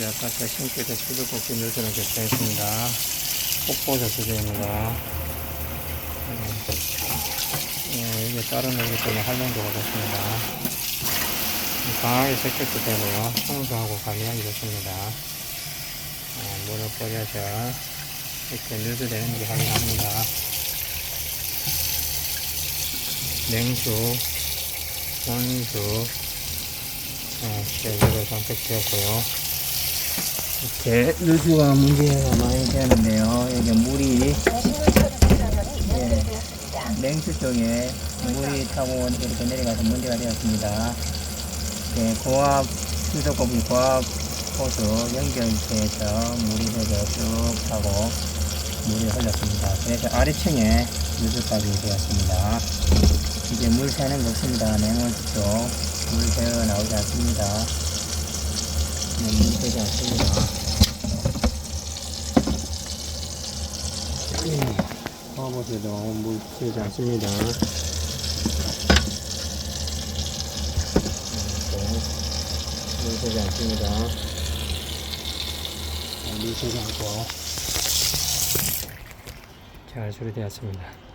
이제 아파트 신께서 수도꼭지 누수는 교체했습니다. 폭포저 수조입니다. 예, 이게 다른 놀기 때문에 활용도가 좋습니다. 강하게 세척도 되고요. 청소하고 관리하기 좋습니다. 어, 물을 뿌려서 이렇게 누수되는지 확인합니다. 냉수, 온수, 어, 제대로 선택되었고요. 이렇게 누수가 문제가 많이 되는데요. 이게 물이 예, 냉수 쪽에 물이 타고 이렇게 내려가서 문제가 되었습니다. 예, 고압 수도꼭지 고압 호수 연결체에서 물이 이렇게 쭉 타고 물이 흘렀습니다. 그래서 아래층에 누수까지 되었습니다. 이제 물 새는 거 없습니다. 냉온수 쪽물 새어 나오지 않습니다. 네, 물 새지 않습니다. 예, 화보에도 물 새지 않습니다. 물 새지 않습니다. 물 새지 않고 잘 처리되었습니다.